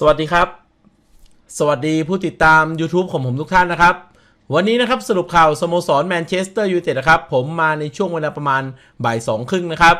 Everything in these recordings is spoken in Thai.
สวัสดีครับ สวัสดีผู้ติดตาม YouTube ของผมทุกท่านนะครับ วันนี้นะครับสรุปข่าวสโมสรแมนเชสเตอร์ยูไนเต็ดนะครับ ผมมาในช่วงเวลาประมาณบ่ายสองครึ่งนะครับ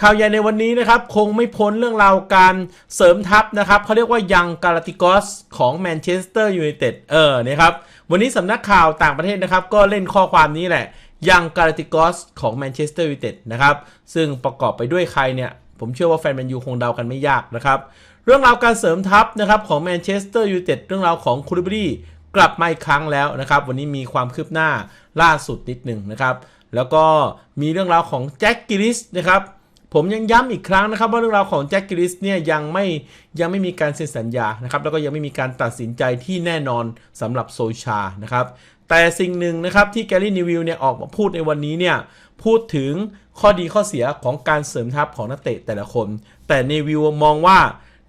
ข่าวใหญ่ในวันนี้นะครับ คงไม่พ้นเรื่องราวการเสริมทัพนะครับเขาเรียกว่ายังกาลาติกอสของแมนเชสเตอร์ยูไนเต็ดเออนะครับ วันนี้สำนักข่าวต่างประเทศนะครับ ก็เล่นข้อความนี้แหละ ยังกาลาติกอสของแมนเชสเตอร์ยูไนเต็ดนะครับซึ่งประกอบไปด้วยใครเนี่ยผมเชื่อว่าแฟนแมนยูคงเดากันไม่ยากนะครับ เรื่องราวการเสริมทัพนะครับของแมนเชสเตอร์ยูไนเต็ดเรื่องราวของคูลิบรีกลับมาอีกครั้งแล้วนะครับ วันนี้มีความคืบหน้าล่าสุดนิดหนึ่งนะครับ แล้วก็มีเรื่องราวของแจ็คกิลิสนะครับผมยังย้ำอีกครั้งนะครับว่าเรื่องราวของแจ็คกิลิสเนี่ยยังไม่ยังไม่มีการเซ็นสัญญานะครับแล้วก็ยังไม่มีการตัดสินใจที่แน่นอนสำหรับโซชานะครับแต่สิ่งหนึ่งนะครับที่แกลลี่นิวิลเนี่ยออกมาพูดในวันนี้เนี่ยพูดถึงข้อดีข้อเสียของการเสริมทัพของนักเตะแต่ละคน แต่เนวิลมองว่า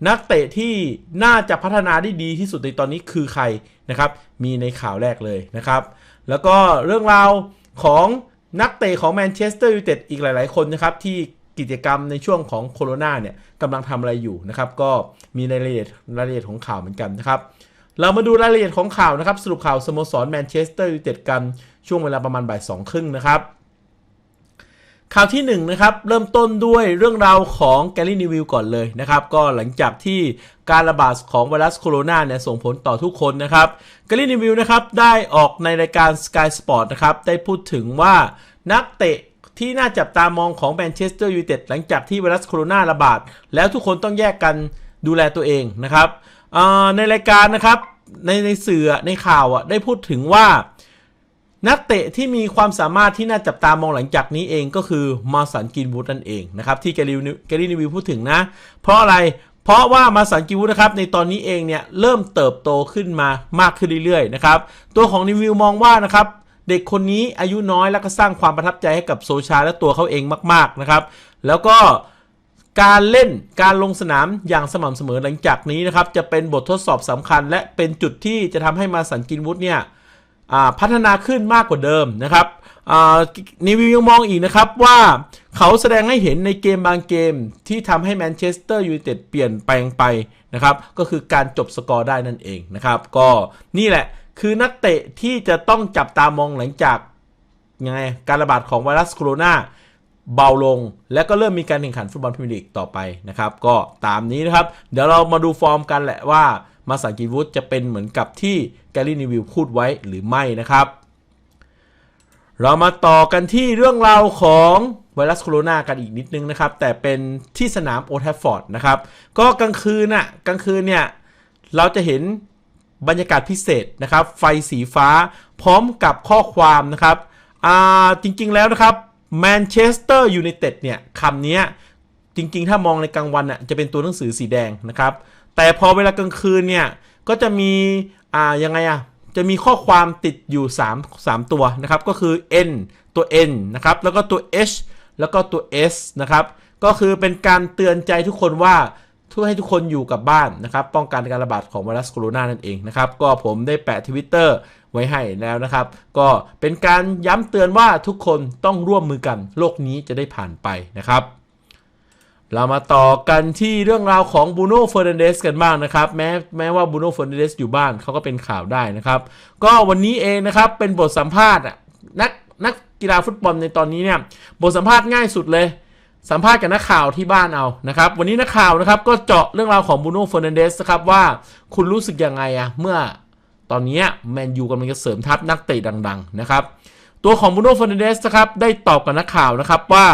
นักเตะที่น่าจะพัฒนาได้ดีที่สุดในตอนนี้คือใครนะครับ มีในข่าวแรกเลยนะครับ แล้วก็เรื่องราวของนักเตะของแมนเชสเตอร์ยูไนเต็ดอีกหลาย ๆ คนนะครับ ที่กิจกรรมในช่วงของโควิดเนี่ยกำลังทำอะไรอยู่นะครับ ก็มีรายละเอียดรายละเอียดของข่าวเหมือนกันนะครับ เรามาดูรายละเอียดของข่าวนะครับ สรุปข่าวสโมสรแมนเชสเตอร์ยูไนเต็ดกันช่วงเวลาประมาณบ่ายสองครึ่งนะครับ ข่าวที่1นนะครับเริ่มต้นด้วยเรื่องราวของแกลลี่นิวิลก่อนเลยนะครับก็หลังจากที่การระบาดของไวรัสโคโรนาเนี่ยส่งผลต่อทุกคนนะครับแกลลี่นิวิลนะครับได้ออกในรายการ Sky Sport นะครับได้พูดถึงว่านักเตะที่น่าจับตามองของแมนเชสเตอร์ยูไนเต็ดหลังจากที่ไวรัสโคโรนาระบาด แล้วทุกคนต้องแยกกันดูแลตัวเองนะครับในรายการนะครับในในสื่อในข่าวอะได้พูดถึงว่า นักเตะที่มีความสามารถที่น่าจับตามองหลังจากนี้เองก็คือมาสันกินวูดนั่นเองนะครับที่แกลิวแกลินิวิวพูดถึงนะ เพราะอะไรเพราะว่ามาสันกินวูดนะครับในตอนนี้เองเนี่ยเริ่มเติบโตขึ้นมามากขึ้นเรื่อยๆนะครับตัวของนิวิวมองว่านะครับเด็กคนนี้อายุน้อยแล้วก็สร้างความประทับใจให้กับโซชาและตัวเขาเองมากๆนะครับแล้วก็การเล่นการลงสนามอย่างสม่ำเสมอหลังจากนี้นะครับจะเป็นบททดสอบสำคัญ และเป็นจุดที่จะทำให้มาสันกินวุฒเนี่ย พัฒนาขึ้นมากกว่าเดิมนะครับนิวิวยังมองอีกนะครับว่าเขาแสดงให้เห็นในเกมบางเกมที่ทำให้แมนเชสเตอร์ยูไนเต็ดเปลี่ยนแปลงไปนะครับ ก็คือการจบสกอร์ได้นั่นเองนะครับ ก็นี่แหละคือนักเตะที่จะต้องจับตามองหลังจากยังไงการระบาดของไวรัสโคโรนาเบาลง และก็เริ่มมีการแข่งขันฟุตบอลพรีเมียร์ลีกต่อไปนะครับ ก็ตามนี้นะครับ เดี๋ยวเรามาดูฟอร์มกันแหละว่า มาสังกีวุฒจะเป็นเหมือนกับที่แกลลี่นิวิลพูดไว้หรือไม่นะครับ เรามาต่อกันที่เรื่องราวของไวรัสโคโรนากันอีกนิดนึงนะครับ แต่เป็นที่สนามโอทฟฟอร์ดนะครับ ก็กลางคืนน่ะกลางคืนเนี่ย เราจะเห็นบรรยากาศพิเศษนะครับ ไฟสีฟ้าพร้อมกับข้อความนะครับอ่าจริงๆแล้วนะครับแมนเชสเตอร์ยูไนเต็ดเนี่ยคำนี้จริงๆ ถ้ามองในกลางวันน่ะจะเป็นตัวหนังสือสีแดงนะครับ แต่พอเวลากลางคืนเนี่ย ก็จะมี อ่า ยังไงอะจะมีข้อความติดอยู่ 3 3 ตัวนะครับ ก็คือ N ตัว N นะครับ แล้วก็ตัว H แล้วก็ตัว S นะครับ ก็คือเป็นการเตือนใจทุกคนว่าทุกให้ทุกคนอยู่กับบ้านนะครับ ป้องกันการระบาดของไวรัสโคโรนานั่นเองนะครับ ก็ผมได้แปะทวิตเตอร์ไว้ให้แล้วนะครับ ก็เป็นการย้ำเตือนว่าทุกคนต้องร่วมมือกัน โลกนี้จะได้ผ่านไปนะครับ เรามาต่อกันที่เรื่องราวของบูโน่เฟอร์นันเดสกันบ้างนะครับ แม้แม้ว่าบูโน่เฟอร์นันเดสอยู่บ้านเขาก็เป็นข่าวได้นะครับ ก็วันนี้เองนะครับเป็นบทสัมภาษณ์นักนักกีฬาฟุตบอลในตอนนี้เนี่ยบทสัมภาษณ์ง่ายสุดเลย สัมภาษณ์กับนักข่าวที่บ้านเอานะครับ วันนี้นักข่าวนะครับก็เจาะเรื่องราวของบูโน่เฟอร์นันเดสนะครับว่าคุณรู้สึกยังไงอะเมื่อตอนนี้แมนยูกำลังจะเสริมทัพนักเตะดัง ๆ นะครับ ตัวของบูโน่เฟอร์นันเดสนะครับได้ตอบกับนักข่าวนะครับว่า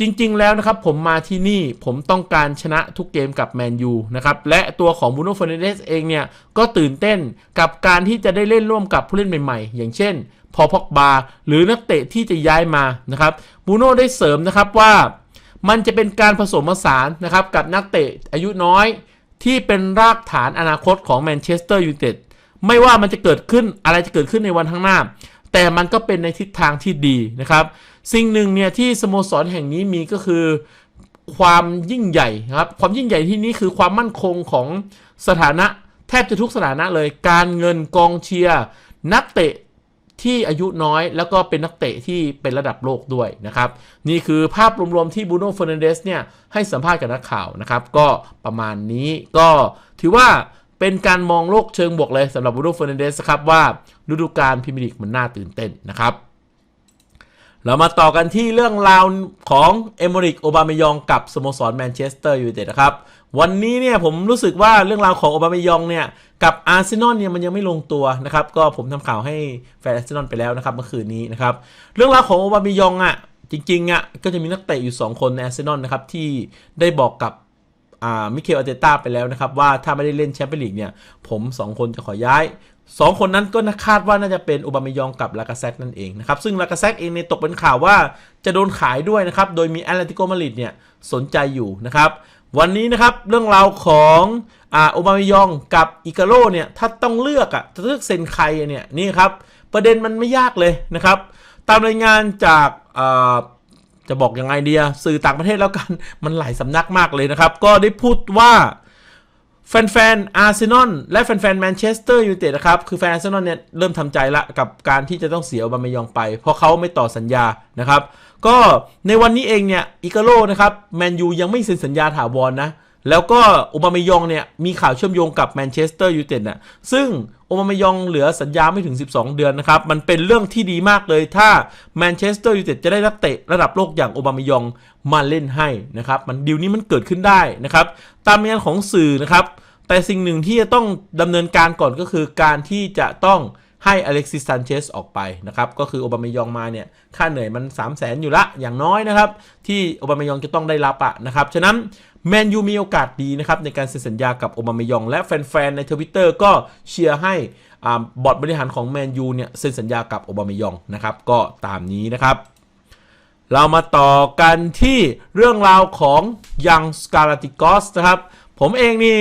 จริงๆ แล้วนะครับผมมาที่นี่ผมต้องการชนะทุกเกมกับแมนยูนะครับและตัวของบูโน่เฟอร์นันเดสเองเนี่ย ก็ตื่นเต้นกับการที่จะได้เล่นร่วมกับผู้เล่นใหม่ๆ อย่างเช่น พอพอกบา หรือนักเตะที่จะย้ายมานะครับบูโน่ได้เสริมนะครับว่า มันจะเป็นการผสมผสานนะครับกับนักเตะอายุน้อยที่เป็นรากฐานอนาคตของแมนเชสเตอร์ยูไนเต็ดไม่ว่ามันจะเกิดขึ้นอะไรจะเกิดขึ้นในวันข้างหน้า แต่มันก็เป็นในทิศทางที่ดีนะครับ สิ่งหนึ่งเนี่ยที่สโมสรแห่งนี้มีก็คือความยิ่งใหญ่ครับ ความยิ่งใหญ่ที่นี้คือความมั่นคงของสถานะแทบจะทุกสถานะเลย การเงินกองเชียร์นักเตะที่อายุน้อยแล้วก็เป็นนักเตะที่เป็นระดับโลกด้วยนะครับ นี่คือภาพรวมๆที่บูโน่เฟอร์นันเดสเนี่ยให้สัมภาษณ์กับนักข่าวนะครับ ก็ประมาณนี้ก็ถือว่าเป็นการมองโลกเชิงบวกเลยสำหรับบูโน่เฟอร์นันเดสครับว่าฤดูกาลพรีเมียร์ลีกมันน่าตื่นเต้นนะครับ เรามาต่อกันที่เรื่องราวของเอมอริกโอบามายองกับสโมสรแมนเชสเตอร์ยูไนเต็ดนะครับ วันนี้เนี่ยผมรู้สึกว่าเรื่องราวของโอบามายองเนี่ยกับอาร์เซนอลเนี่ยมันยังไม่ลงตัวนะครับ ก็ผมทำข่าวให้แฟนอาร์เซนอลไปแล้วนะครับเมื่อคืนนี้นะครับ เรื่องราวของโอบามายองอะจริงๆอะก็จะมีนักเตะอยู่ 2 คนในอาร์เซนอลนะครับที่ได้บอกกับมิเคลอาเตต้าไปแล้วนะครับ ว่าถ้าไม่ได้เล่นแชมเปี้ยนลีกเนี่ยผม 2 คนจะขอย้าย 2คนนั้นก็คาดว่าน่าจะเป็นโอบามายองกับลากาเซกนั่นเองนะครับซึ่งลากาเซกเองในยตกเป็นข่าวว่าจะโดนขายด้วยนะครับโดยมีแอตเลติโกมาดริดเนี่ยสนใจอยู่นะครับวันนี้นะครับเรื่องราวของอ่าโอบามายองกับอิกาโรเนี่ยถ้าต้องเลือกอะ่ะจะเลือกเซ็นใครเนี่ยนี่ครับประเด็นมันไม่ยากเลยนะครับตามรายงานจากจะบอกยังไงเดียสื่อต่างประเทศแล้วกันมันหลายสำนักมากเลยนะครับก็ได้พูดว่า แฟนๆอาร์เซนอลและแฟนๆแมนเชสเตอร์ยูไนเต็ดนะครับ คือแฟนอาร์เซนอลเนี่ยเริ่มทำใจละกับการที่จะต้องเสียอบามายองไป เพราะเขาไม่ต่อสัญญานะครับ ก็ในวันนี้เองเนี่ยอิกาโลนะครับแมนยูยังไม่เซ็นสัญญาถาวรนะ แล้วก็โอบามายองเนี่ยมีข่าวเชื่อมโยงกับแมนเชสเตอร์ยูไนเต็ดน่ะซึ่งโอบามายองเหลือสัญญาไม่ถึง 12 เดือนนะครับ มันเป็นเรื่องที่ดีมากเลยถ้าแมนเชสเตอร์ยูไนเต็ดจะได้นักเตะระดับโลกอย่างโอบามายองมาเล่นให้นะครับ มันดีลนี้มันเกิดขึ้นได้นะครับ ตามรายงานของสื่อนะครับ แต่สิ่งหนึ่งที่จะต้องดำเนินการก่อนก็คือการที่จะต้อง ให้อเล็กซิสซันเชสออกไปนะครับก็คือโอบามายองมาเนี่ยค่าเหนื่อยมัน 3 0 0แสนอยู่ละอย่างน้อยนะครับ ที่โอบามายองจะต้องได้รับอะนะครับฉะนั้นแมนยูมีโอกาสดีนะครับในการเซ็นสัญญากับโอบามายอง และแฟนๆ ในทวิตเตอร์ก็เชียร์ให้บอร์ดบริหารของแมนยูเนี่ยเซ็นสัญญากับโอบามายองนะครับก็ตามนี้นะครับเรามาต่อกันที่เรื่องราวของยังสกาลาติกอสนะครับ ผมเองนี่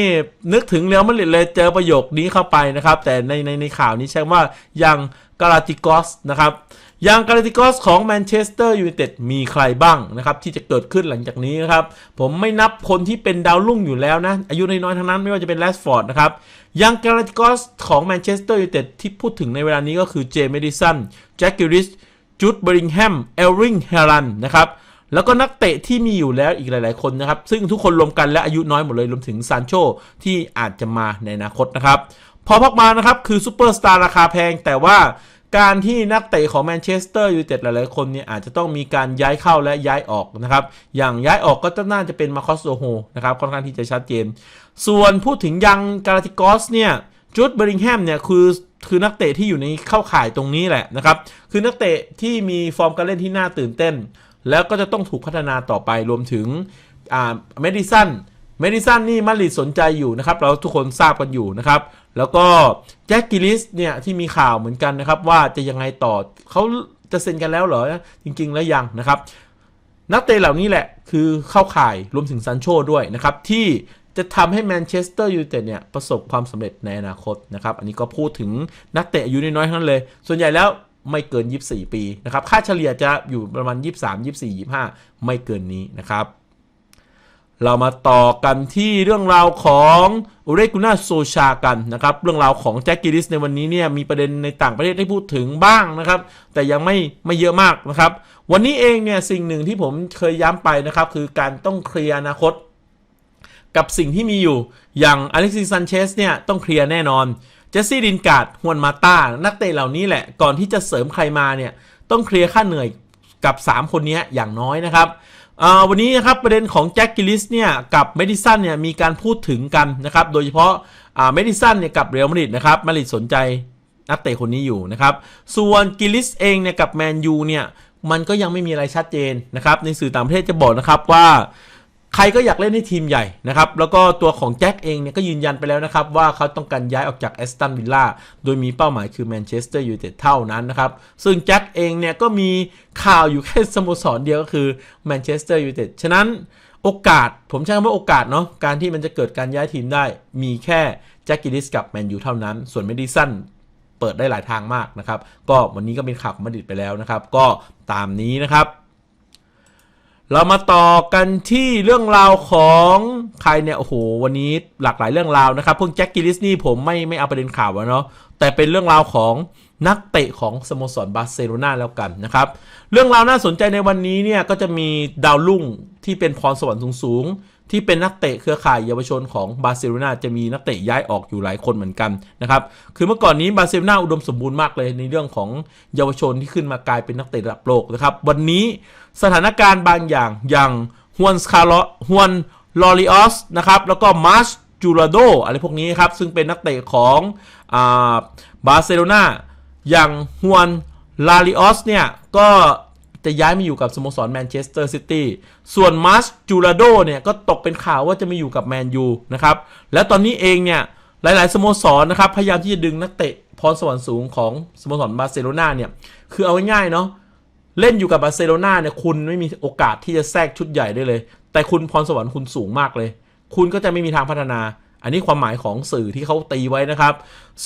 นึกถึงเรียวมาดริดเลยเจอประโยคนี้เข้าไปนะครับ แต่ในในในข่าวนี้ใช้ว่ายังกาลาติกอสนะครับยังกาลาติกอสของแมนเชสเตอร์ยูไนเต็ดมีใครบ้างนะครับที่จะเกิดขึ้นหลังจากนี้นะครับ ผมไม่นับคนที่เป็นดาวรุ่งอยู่แล้วนะ อายุน้อยๆทั้งนั้นไม่ว่าจะเป็นแรสฟอร์ดนะครับยังกาลาติกอสของแมนเชสเตอร์ยูไนเต็ดที่พูดถึงในเวลานี้ก็คือเจมส์เมดิสันแจ็คกิริสจูดเบริงแฮมเอลริงเฮรันนะครับ แล้วก็นักเตะที่มีอยู่แล้วอีกหลาย ๆ คนนะครับ ซึ่งทุกคนรวมกันและอายุน้อยหมดเลยรวมถึงซานโชที่อาจจะมาในอนาคตนะครับ พอพักมานะครับคือซูเปอร์สตาร์ราคาแพง แต่ว่าการที่นักเตะของแมนเชสเตอร์ยูไนเต็ดหลาย ๆ คนเนี่ยอาจจะต้องมีการย้ายเข้าและย้ายออกนะครับ อย่างย้ายออกก็น่าจะเป็นมาคอสโซโฮนะครับค่อนข้างที่จะชัดเจน ส่วนพูดถึงยังกาลาติกอสเนี่ยจูดเบริงแฮมเนี่ยคือคือนักเตะที่อยู่ในเข้าข่ายตรงนี้แหละนะครับ คือนักเตะที่มีฟอร์มการเล่นที่น่าตื่นเต้น แล้วก็จะต้องถูกพัฒนาต่อไปรวมถึงอ่าเมดิสันเมดิสันนี่มาริดสนใจอยู่นะครับ เราทุกคนทราบกันอยู่นะครับ แล้วก็แจ็คกิลิสเนี่ยที่มีข่าวเหมือนกันนะครับ ว่าจะยังไงต่อเขาจะเซ็นกันแล้วเหรอ จริง ๆ แล้วยังนะครับ นักเตะเหล่านี้แหละคือเข้าข่ายรวมถึงซันโชด้วยนะครับ ที่จะทำให้แมนเชสเตอร์ยูไนเต็ดเนี่ยประสบความสำเร็จในอนาคตนะครับ อันนี้ก็พูดถึงนักเตะอายุน้อยๆทั้งนั้นเลย ส่วนใหญ่แล้ว ไม่เกิน 24 ปีนะครับ ค่าเฉลี่ยจะอยู่ประมาณ 23 24 25 ไม่เกินนี้นะครับ เรามาต่อกันที่เรื่องราวของอุเรกุน่าโซชากันนะครับ เรื่องราวของแจ็คกิลิสในวันนี้เนี่ยมีประเด็นในต่างประเทศให้พูดถึงบ้างนะครับ แต่ยังไม่ไม่เยอะมากนะครับ วันนี้เองเนี่ยสิ่งหนึ่งที่ผมเคยย้ำไปนะครับ คือการต้องเคลียร์อนาคตกับสิ่งที่มีอยู่อย่างอเล็กซิสซันเชสเนี่ยต้องเคลียร์แน่นอน จสซี่ดินการ์ดฮวนมาตานักเตะเหล่านี้แหละ ก่อนที่จะเสริมใครมาเนี่ย ต้องเคลียร์ค่าเหนื่อยกับ 3 คนนี้อย่างน้อยนะครับวันนี้นะครับประเด็นของแจ็คกิลิสเนี่ยกับเมดิสันเนี่ยมีการพูดถึงกันนะครับ โดยเฉพาะเมดิสันเนี่ยกับเรอัลมาดริดนะครับมาดริดสนใจนักเตะคนนี้อยู่นะครับ ส่วนกิลิสเองเนี่ยกับแมนยูเนี่ยมันก็ยังไม่มีอะไรชัดเจนนะครับในสื่อต่างประเทศจะบอกนะครับว่า ใครก็อยากเล่นให้ทีมใหญ่นะครับ แล้วก็ตัวของแจ็คเองเนี่ยก็ยืนยันไปแล้วนะครับ ว่าเขาต้องการย้ายออกจากแอสตันวิลล่าโดยมีเป้าหมายคือแมนเชสเตอร์ยูไนเต็ดเท่านั้นนะครับ ซึ่งแจ็คเองเนี่ยก็มีข่าวอยู่แค่สโมสรเดียวก็คือแมนเชสเตอร์ยูไนเต็ดฉะนั้นโอกาส ผมใช้คำว่าโอกาสเนาะการที่มันจะเกิดการย้ายทีมได้ มีแค่แจ็คกิลิสกับแมนยูเท่านั้น ส่วนเมดิสันเปิดได้หลายทางมากนะครับ ก็วันนี้ก็เป็นข่าวของมาดิดไปแล้วนะครับ ก็ตามนี้นะครับ เรามาต่อกันที่เรื่องราวของใครเนี่ย โอ้โห วันนี้หลากหลายเรื่องราวนะครับพวกแจ็คกิลิสนี่ผมไม่ไม่เอาประเด็นข่าวแล้วเนาะแต่เป็นเรื่องราวของนักเตะของสโมสรบาร์เซโลนาแล้วกันนะครับ เรื่องราวน่าสนใจในวันนี้เนี่ยก็จะมีดาวรุ่งที่เป็นพรสวรรค์สูงๆ ที่เป็นนักเตะเครือข่ายเยาวชนของบาร์เซโลนาจะมีนักเตะย้ายออกอยู่หลายคนเหมือนกันนะครับ คือเมื่อก่อนนี้บาร์เซโลนาอุดมสมบูรณ์มากเลยในเรื่องของเยาวชนที่ขึ้นมากลายเป็นนักเตะระดับโลกนะครับ วันนี้สถานการณ์บางอย่างอย่างฮวนสคาร์ลฮวนลอริออสนะครับแล้วก็มาร์ชจูราโดอะไรพวกนี้ครับ ซึ่งเป็นนักเตะของอาบาร์เซโลนาอย่างฮวนลาริออสเนี่ยก็ จะย้ายมาอยู่กับสโมสรแมนเชสเตอร์ซิตี้ ส่วนมาร์ชจูราโดเนี่ยก็ตกเป็นข่าวว่าจะมาอยู่กับแมนยูนะครับ และตอนนี้เองเนี่ยหลาย ๆ สโมสรนะครับพยายามที่จะดึงนักเตะพรสวรรค์สูงของสโมสรบาร์เซโลนาเนี่ยคือเอาง่ายๆเนาะเล่นอยู่กับบาร์เซโลนาเนี่ยคุณไม่มีโอกาสที่จะแทรกชุดใหญ่ได้เลย แต่คุณพรสวรรค์คุณสูงมากเลย คุณก็จะไม่มีทางพัฒนา อันนี้ความหมายของสื่อที่เขาตีไว้นะครับ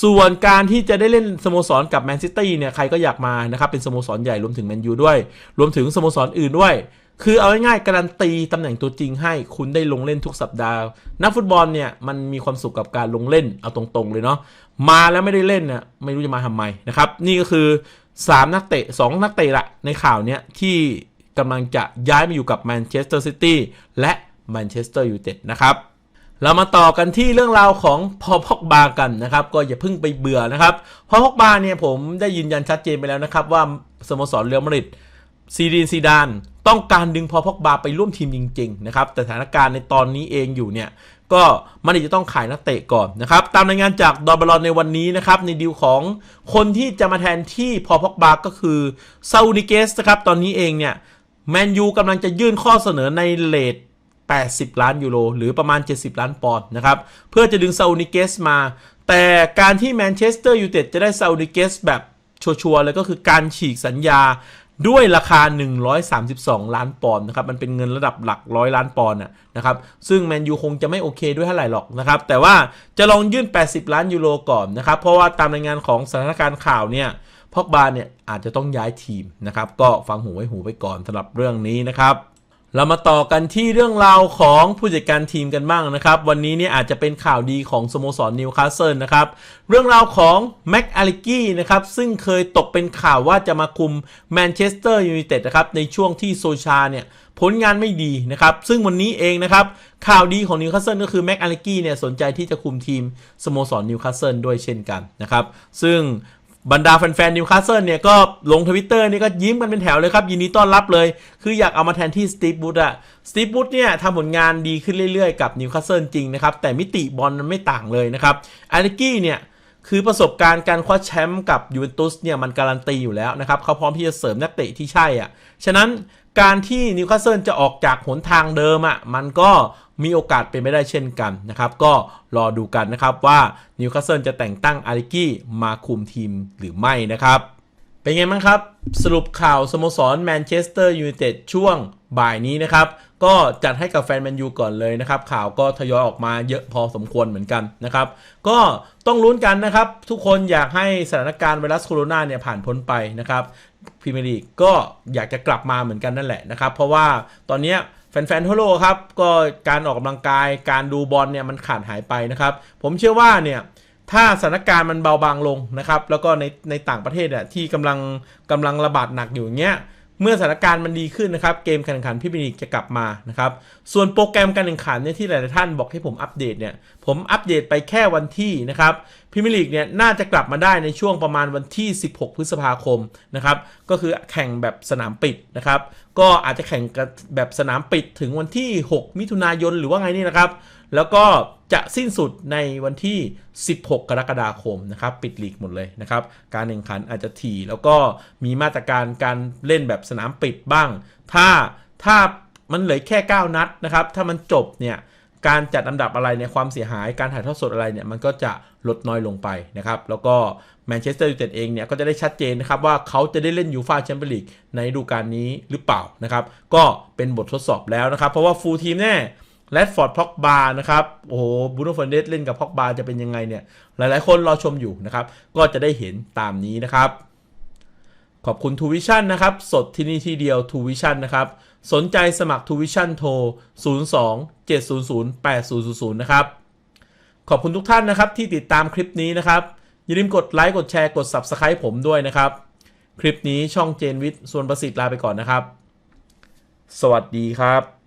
ส่วนการที่จะได้เล่นสโมสรกับแมนซิตี้เนี่ยใครก็อยากมานะครับ เป็นสโมสรใหญ่รวมถึงแมนยูด้วย รวมถึงสโมสรอื่นด้วย คือเอาง่ายๆการันตีตำแหน่งตัวจริงให้คุณได้ลงเล่นทุกสัปดาห์ นักฟุตบอลเนี่ยมันมีความสุขกับการลงเล่นเอาตรงๆเลยเนาะมาแล้วไม่ได้เล่นน่ะไม่รู้จะมาทำไมนะครับนี่ก็คือ 3 นักเตะ 2 นักเตะละในข่าวเนี้ยที่กำลังจะย้ายมาอยู่กับแมนเชสเตอร์ซิตี้และแมนเชสเตอร์ยูไนเต็ดนะครับ เรามาต่อกันที่เรื่องราวของพอพอกบากันนะครับ ก็อย่าเพิ่งไปเบื่อนะครับ พอพอกบาเนี่ยผมได้ยืนยันชัดเจนไปแล้วนะครับ ว่าสโมสรเรอัลมาดริดซีดีนซีดานต้องการดึงพอพอกบาไปร่วมทีมจริง ๆ นะครับ แต่สถานการณ์ในตอนนี้เองอยู่เนี่ย ก็มันจะต้องขายนักเตะก่อนนะครับ ตามรายงานจากดอบอลอนในวันนี้นะครับ ในดีลของคนที่จะมาแทนที่พอพอกบาก็คือซาอูดิเกสนะครับ ตอนนี้เองเนี่ยแมนยูกำลังจะยื่นข้อเสนอในเลท 80 ล้านยูโรหรือประมาณ 70 ล้านปอนด์นะครับ เพื่อจะดึงซาอูดิเกสมา แต่การที่แมนเชสเตอร์ยูไนเต็ดจะได้ซาอูดิเกสแบบชัวร์ๆเลยก็คือการฉีกสัญญาด้วยราคา 132 ล้านปอนด์นะครับ มันเป็นเงินระดับหลักร้อยล้านปอนด์นะครับ ซึ่งแมนยูคงจะไม่โอเคด้วยเท่าไหร่หรอกนะครับ แต่ว่าจะลองยื่น 80 ล้านยูโรก่อนนะครับ เพราะว่าตามรายงานของสถานการณ์ข่าวเนี่ยพอกบาเนี่ยอาจจะต้องย้ายทีมนะครับ ก็ฟังหูไว้หูไปก่อนสำหรับเรื่องนี้นะครับ เรามาต่อกันที่เรื่องราวของผู้จัดการทีมกันบ้างนะครับ วันนี้เนี่ยอาจจะเป็นข่าวดีของสโมสรนิวคาสเซิลนะครับ เรื่องราวของแม็กอาริกี้นะครับ ซึ่งเคยตกเป็นข่าวว่าจะมาคุมแมนเชสเตอร์ยูไนเต็ดนะครับ ในช่วงที่โซชาเนี่ยผลงานไม่ดีนะครับ ซึ่งวันนี้เองนะครับ ข่าวดีของนิวคาสเซิลก็คือแม็กอาริกี้เนี่ยสนใจที่จะคุมทีมสโมสรนิวคาสเซิลด้วยเช่นกันนะครับ ซึ่ง บรรดาแฟนๆนิวคาสเซิลเนี่ยก็ลงทวิตเตอร์นี่ก็ยิ้มกันเป็นแถวเลยครับ ยินดีต้อนรับเลย คืออยากเอามาแทนที่สตีฟบูธอะสตีฟบูธเนี่ยทำผลงานดีขึ้นเรื่อยๆกับนิวคาสเซิลจริงนะครับ แต่มิติบอลมันไม่ต่างเลยนะครับอาริกี้เนี่ยคือประสบการณ์การคว้าแชมป์กับยูเวนตุสเนี่ยมันการันตีอยู่แล้วนะครับเขาพร้อมที่จะเสริมนักเตะที่ใช่อะฉะนั้นการที่นิวคาสเซิลจะออกจากหนทางเดิมอะมันก็ มีโอกาสเป็นไปได้เช่นกันนะครับ ก็รอดูกันนะครับว่านิวคาสเซิลจะแต่งตั้งอาริกี้มาคุมทีมหรือไม่นะครับ เป็นไงบ้างครับ สรุปข่าวสโมสรแมนเชสเตอร์ยูไนเต็ดช่วงบ่ายนี้นะครับ ก็จัดให้กับแฟนแมนยูก่อนเลยนะครับ ข่าวก็ทยอยออกมาเยอะพอสมควรเหมือนกันนะครับ ก็ต้องลุ้นกันนะครับ ทุกคนอยากให้สถานการณ์ไวรัสโคโรนาเนี่ยผ่านพ้นไปนะครับพรีเมียร์ลีกก็อยากจะกลับมาเหมือนกันนั่นแหละนะครับ เพราะว่าตอนนี้ แฟนๆทั่วโลกครับ ก็การออกกำลังกาย การดูบอลเนี่ยมันขาดหายไปนะครับ ผมเชื่อว่าเนี่ยถ้าสถานการณ์มันเบาบางลงนะครับ แล้วก็ในในต่างประเทศอะที่กำลังกำลังระบาดหนักอยู่เงี้ย เมื่อสถานการณ์มันดีขึ้นนะครับ เกมการแข่งขันพรีเมียร์ลีกจะกลับมานะครับ ส่วนโปรแกรมการแข่งขันเนี่ยที่หลายๆท่านบอกให้ผมอัปเดตเนี่ย ผมอัปเดตไปแค่วันที่นะครับพรีเมียร์ลีกเนี่ยน่าจะกลับมาได้ในช่วงประมาณวันที่ 16 พฤษภาคมนะครับ ก็คือแข่งแบบสนามปิดนะครับ ก็อาจจะแข่งแบบสนามปิดถึงวันที่ 6 มิถุนายนหรือว่าไงนี่นะครับ แล้วก็จะสิ้นสุดในวันที่ 16 กรกฎาคมนะครับ ปิดลีกหมดเลยนะครับ การแข่งขันอาจจะถี่ แล้วก็มีมาตรการการเล่นแบบสนามปิดบ้าง ถ้าถ้ามันเหลือแค่ 9 นัดนะครับ ถ้ามันจบเนี่ยการจัดอันดับอะไรเนี่ยความเสียหายการถ่ายทอดสดอะไรเนี่ยมันก็จะลดน้อยลงไปนะครับ แล้วก็แมนเชสเตอร์ยูไนเต็ดเองเนี่ยก็จะได้ชัดเจนนะครับว่าเขาจะได้เล่นยูฟาแชมเปี้ยนลีกในฤดูกาลนี้หรือเปล่านะครับ ก็เป็นบททดสอบแล้วนะครับ เพราะว่าฟูลทีมแน่ แรดฟอร์ดพ็อกบานะครับ โอ้โหบูโน่เฟรนเดสเล่นกับพ็อกบาจะเป็นยังไงเนี่ย หลายๆ คนรอชมอยู่นะครับ ก็จะได้เห็นตามนี้นะครับ ขอบคุณทูวิชั่นนะครับ สดที่นี่ที่เดียวทูวิชั่นนะครับ สนใจสมัครทูวิชั่นโทร 02 700 8000 นะครับ ขอบคุณทุกท่านนะครับที่ติดตามคลิปนี้นะครับ อย่าลืมกดไลค์ กดแชร์ กด Subscribe ผมด้วยนะครับ คลิปนี้ช่องเจนวิทย์ส่วนประสิทธิ์ลาไปก่อนนะครับ สวัสดีครับ